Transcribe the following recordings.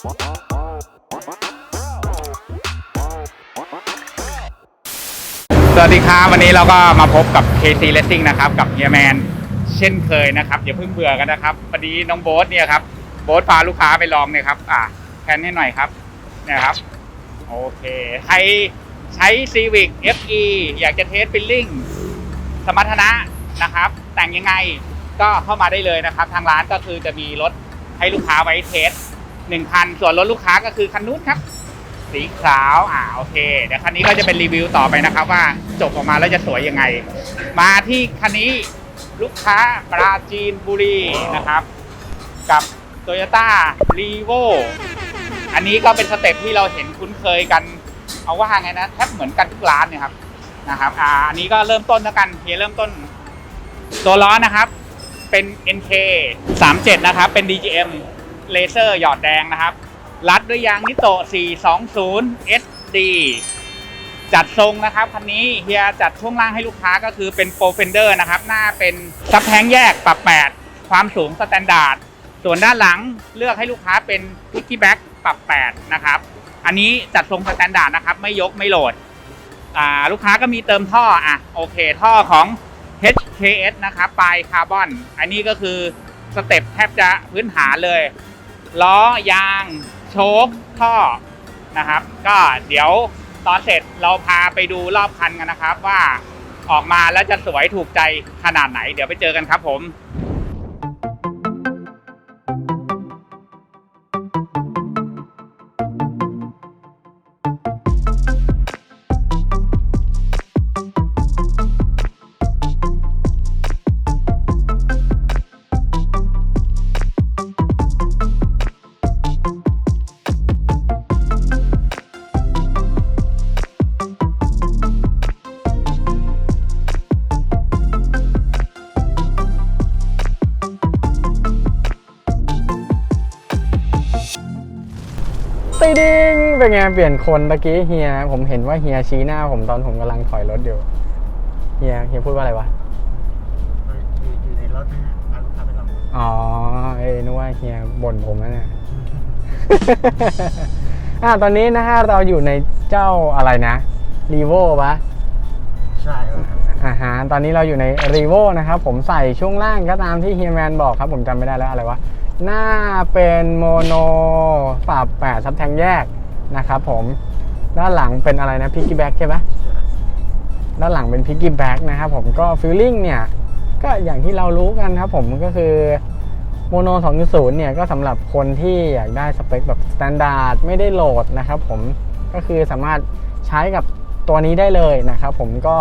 สวัสดีครับวันนี้เราก็มาพบกับ KC Racing นะครับ กับเฮียแมนเช่นเคยนะครับอย่าเพิ่งเบื่อกันนะครับวันนี้น้องโบ๊ทเนี่ยครับโบ๊ทพาลูกค้าไปลองเนี่ยครับอ่าแพนให้หน่อยครับเนี่ยครับโอเคใครใช้ Civic FE อยากจะเทสฟิลลิ่งสมรรถนะนะครับ แต่งยังไงก็เข้ามาได้เลยนะครับ ทางร้านก็คือจะมีรถให้ลูกค้าไว้เทส หนึ่งคันส่วนรถลูกค้าก็คือคันนู้นครับ สีขาวอ่าโอเค เดี๋ยวคันนี้ก็จะเป็นรีวิวต่อไปนะครับ ว่าจบออกมาแล้วจะสวยยังไง มาที่คันนี้ลูกค้าปราจีนบุรีนะครับ กับ Toyota r e v o อันนี้ก็เป็นสเต็ปที่เราเห็นคุ้นเคยกันเอาว่าไงนะแทบเหมือนกันทุกร้านเนี่ยครับนะครับอ่าอันนี้ก็เริ่มต้นแล้วกันเฮียเริ่มต้นตัวล้อนะครับ เป็น NK 37 นะครับ เป็น DGM เลเซอร์หยอดแดงนะครับ รัดด้วยยางนิโตะ420 SD จัดทรงนะครับคันนี้เฮียจัดช่วงล่างให้ลูกค้าก็คือเป็นโปรเฟนเดอร์นะครับ หน้าเป็นซับแทงแยกปรับ 8 ความสูงสแตนดาร์ดส่วนด้านหลังเลือกให้ลูกค้าเป็นพิกกี้แบ็กปรับ 8 นะครับ อันนี้จัดทรงสแตนดาร์ดนะครับ ไม่ยกไม่โหลดลูกค้าก็มีเติมท่ออะโอเค ท่อของ HKS นะครับปลายคาร์บอน อันนี้ก็คือสเต็ปแทบจะพื้นฐานเลย ล้อยาง โชคท่อนะครับ ก็เดี๋ยวตอนเสร็จเราพาไปดูรอบคันกันนะครับว่าออกมาแล้วจะสวยถูกใจขนาดไหน เดี๋ยวไปเจอกันครับผม ดิงเป็นไงเปลี่ยนคนตะกี้เฮียผมเห็นว่าเฮียชี้หน้าผมตอนผมกำลังถอยรถอยู่เฮียเฮียพูดว่าอะไรวะอยู่ในรถนะฮะพาลูกค้าไปลองอ๋อเอ้ยนึกว่าเฮียบ่นผมนะเนี่ยอ่าตอนนี้นะฮะเราอยู่ในเจ้าอะไรนะรีโวปะใช่อ่าฮะตอนนี้เราอยู่ในรีโวนะครับผมใส่ช่วงล่างก็ตามที่เฮียแมนบอกครับ ผมจำไม่ได้แล้วอะไรวะ หน้าเป็นโมโนปรับแปดซับแทงแยกนะครับผมด้านหลังเป็นอะไรนะพิกกี้แบ็กใช่ปะด้านหลังเป็นพิกกี้แบ็กนะครับผมก็ฟิลลิ่งเนี่ย ก็อย่างที่เรารู้กันครับผมก็คือโมโน 2.0 เนี่ยก็สำหรับคนที่อยากได้สเปคแบบสแตนดาร์ดไม่ได้โหลดนะครับผมก็คือสามารถใช้กับตัวนี้ได้เลยนะครับผมก็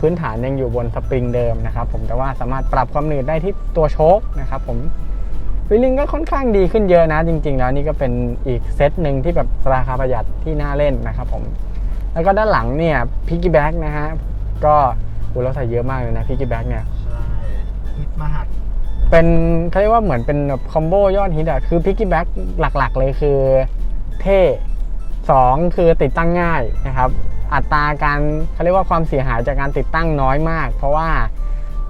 พื้นฐานยังอยู่บนสปริงเดิมนะครับผมแต่ว่าสามารถปรับความหนืดได้ที่ตัวโชคนะครับผม ฟิลลิ่งก็ค่อนข้างดีขึ้นเยอะนะ จริง ๆ แล้วนี่ก็เป็นอีกเซตหนึ่งที่แบบราคาประหยัดที่น่าเล่นนะครับผม แล้วก็ด้านหลังเนี่ยพิกกี้แบ็กนะฮะ ก็โหเราใส่เยอะมากเลยนะพิกกี้แบ็กเนี่ยใช่ฮิตมากเป็นเขาเรียกว่าเหมือนเป็นแบบคอมโบยอดฮิตอะคือพิกกี้แบ็กหลัก ๆ เลยคือเท่สองคือติดตั้งง่ายนะครับ อัตราการเขาเรียกว่าความเสียหายจากการติดตั้งน้อยมาก เพราะว่า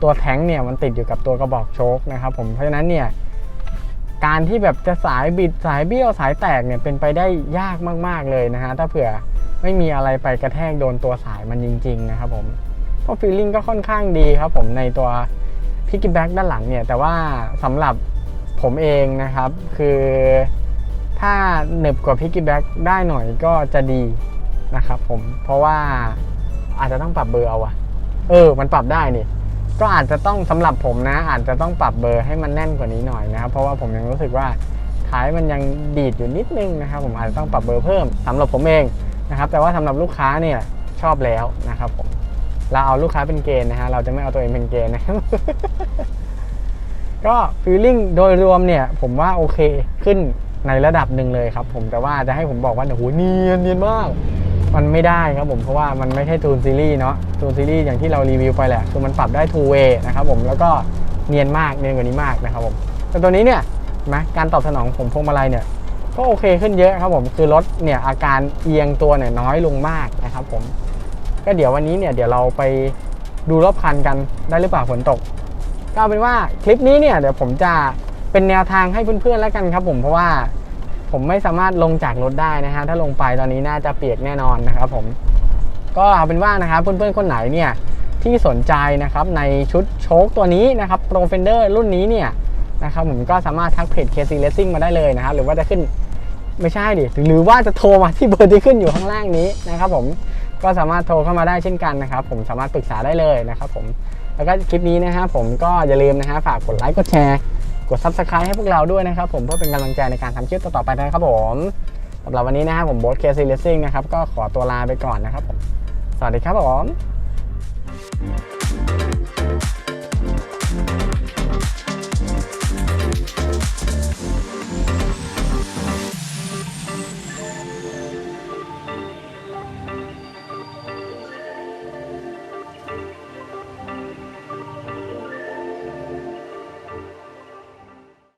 ตัวแท้งเนี่ยมันติดอยู่กับตัวกระบอกโชคนะครับผมเพราะฉะนั้นเนี่ย การที่แบบจะสายบิดสายเบี้ยวสายแตกเนี่ยเป็นไปได้ยากมาก ๆ เลยนะฮะถ้าเผื่อไม่มีอะไรไปกระแทกโดนตัวสายมันจริง ๆ นะครับผมเพราะฟีลลิ่งก็ค่อนข้างดีครับผมในตัวพิกกี้แบ็กด้านหลังเนี่ยแต่ว่าสำหรับผมเองนะครับ คือถ้าเหน็บกว่าพิกกี้แบ็กได้หน่อยก็จะดีนะครับผมเพราะว่าอาจจะต้องปรับเบอร์เอาอะเออ มันปรับได้นี่ ก็อาจจะต้องสำหรับผมนะ อาจจะต้องปรับเบอร์ให้มันแน่นกว่านี้หน่อยนะครับ เพราะว่าผมยังรู้สึกว่าท้ายมันยังดีดอยู่นิดนึงนะครับ ผมอาจจะต้องปรับเบอร์เพิ่มสำหรับผมเองนะครับ แต่ว่าสำหรับลูกค้าเนี่ยชอบแล้วนะครับผมเราเอาลูกค้าเป็นเกณฑ์นะฮะเราจะไม่เอาตัวเองเป็นเกณฑ์นะครับก็ฟีลลิ่งโดยรวมเนี่ยผมว่าโอเคขึ้นในระดับหนึ่งเลยครับ ผมแต่ว่าจะให้ผมบอกว่าโอ้โหเนียนเนียนมาก มันไม่ได้ครับผมเพราะว่ามันไม่ใช่ทูนซีรีส์เนาะทูนซีรีส์อย่างที่เรารีวิวไปแหละคือมันปรับได้ two way นะครับผมแล้วก็เนียนมากเนียนกว่านี้มากนะครับผมแต่ตัวนี้เนี่ยนไหมการตอบสนองของพวงมาลัยเนี่ยก็โอเคขึ้นเยอะครับผมคือรถเนี่ยอาการเอียงตัวเนี่ยน้อยลงมากนะครับผมก็เดี๋ยววันนี้เนี่ยเดี๋ยวเราไปดูรอบคันกันได้หรือเปล่าฝนตก ก็เอาเป็นว่าคลิปนี้เนี่ยเดี๋ยวผมจะเป็นแนวทางให้เพื่อนๆแล้วกันครับผมเพราะว่า ผมไม่สามารถลงจากรถได้นะฮะถ้าลงไปตอนนี้น่าจะเปียกแน่นอนนะครับผมก็เอาเป็นว่านะครับเพื่อนๆคนไหนเนี่ยที่สนใจนะครับในชุดโชคตัวนี้นะครับ Pro Fender รุ่นนี้เนี่ยนะครับผมก็สามารถทักเพจ KC Racing มาได้เลยนะครับหรือว่าจะขึ้นไม่ใช่ดิหรือว่าจะโทรมาที่เบอร์ที่ขึ้นอยู่ข้างล่างนี้นะครับผมก็สามารถโทรเข้ามาได้เช่นกันนะครับผมสามารถปรึกษาได้เลยนะครับผมแล้วก็คลิปนี้นะครับผมก็อย่าลืมนะฮะฝากกดไลค์กดแชร์ กด Subscribe ให้พวกเราด้วยนะครับผมเพื่อเป็นกำลังใจในการทำคลิปต่อๆไปนะครับผมสำหรับวันนี้นะครับผมโบ๊ทเคซีเลสซิ่งนะครับก็ขอตัวลาไปก่อนนะครับผมสวัสดีครับผม Thank you.